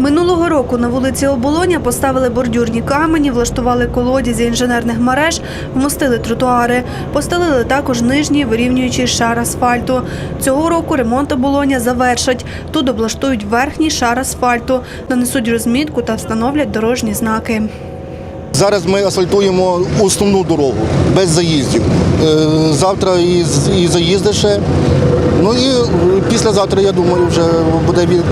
Минулого року на вулиці Оболоня поставили бордюрні камені, влаштували колодязі інженерних мереж, вмостили тротуари, постелили також нижній вирівнюючий шар асфальту. Цього року ремонт оболоня завершать. Тут облаштують верхній шар асфальту, нанесуть розмітку та встановлять дорожні знаки. Зараз ми асфальтуємо основну дорогу без заїздів. Е, Завтра і, заїзди ще. Ну і післязавтра, я думаю, вже буде від,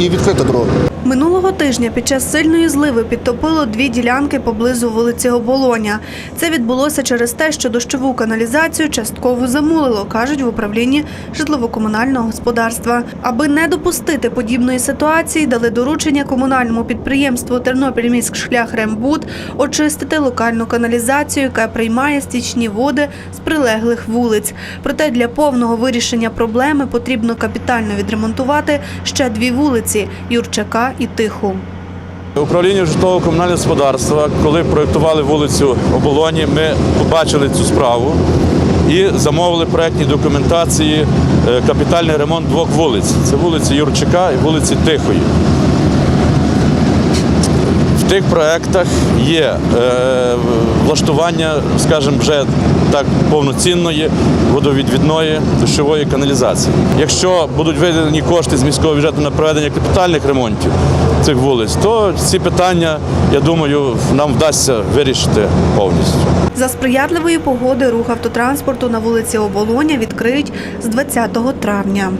і відкрита дорога. Минулого тижня під час сильної зливи підтопило дві ділянки поблизу вулиці Оболоня. Це відбулося через те, що дощову каналізацію частково замулило, кажуть в управлінні житлово-комунального господарства. Аби не допустити подібної ситуації, дали доручення комунальному підприємству Тернопільміськшлях Рембуд очистити локальну каналізацію, яка приймає стічні води з прилеглих вулиць. Проте для повного вирішення проблеми потрібно капітально відремонтувати ще дві вулиці Юрчака і Тиху. Управління житлово-комунального господарства, коли проєктували вулицю Оболоні, ми побачили цю справу і замовили проєктні документації е, капітальний ремонт двох вулиць. Це вулиці Юрчика і вулиці Тихої. Тих проєктах є е, влаштування, скажімо, вже так повноцінної водовідвідної дощової каналізації. Якщо будуть виділені кошти з міського бюджету на проведення капітальних ремонтів цих вулиць, то ці питання, я думаю, нам вдасться вирішити повністю. За сприятливої погоди рух автотранспорту на вулиці Оболоня відкриють з 20 травня.